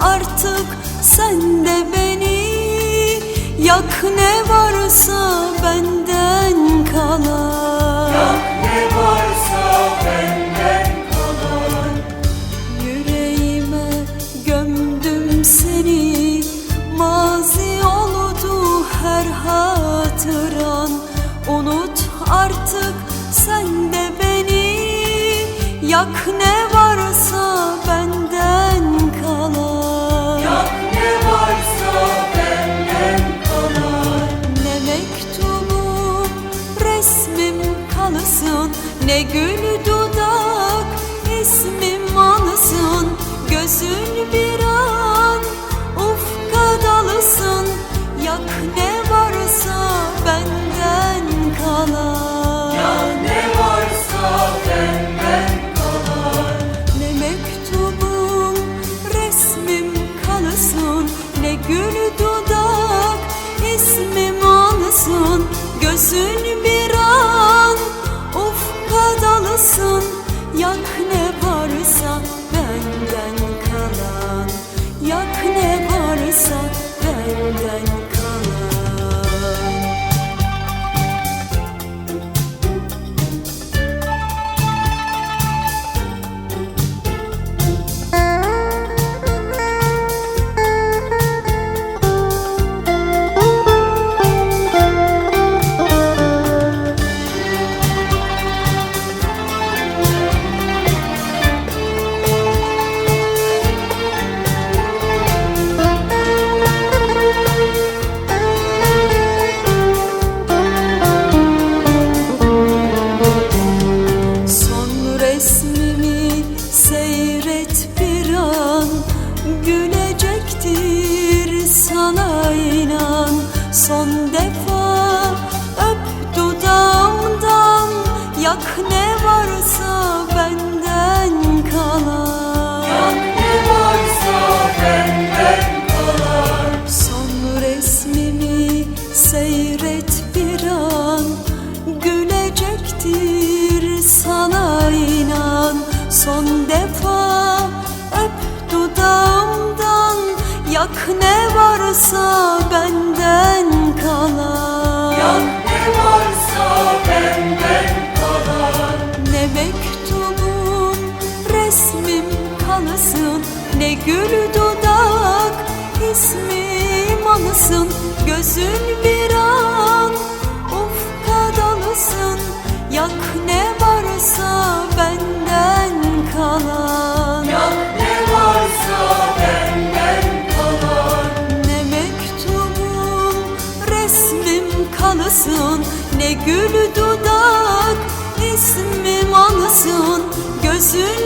artık sen de beni. Yak ne varsa benden kalan. Ne varsa benden kalan. Yüreğime gömdüm seni. Mazi oldu her hatıran. Unut artık sen de beni. Yak ne varsa Ne gül dalsın Yak ne varsa benden kalan. Yak ne varsa benden inan Son defa öp dudağımdan. Yak ne varsa ne varsa benden kalan. Ne varsa benden kalan. Ne mektubum resmim kalsın Ne gül dudak ismim anısın Gözün bir an gül dudak ismim anısın Gözün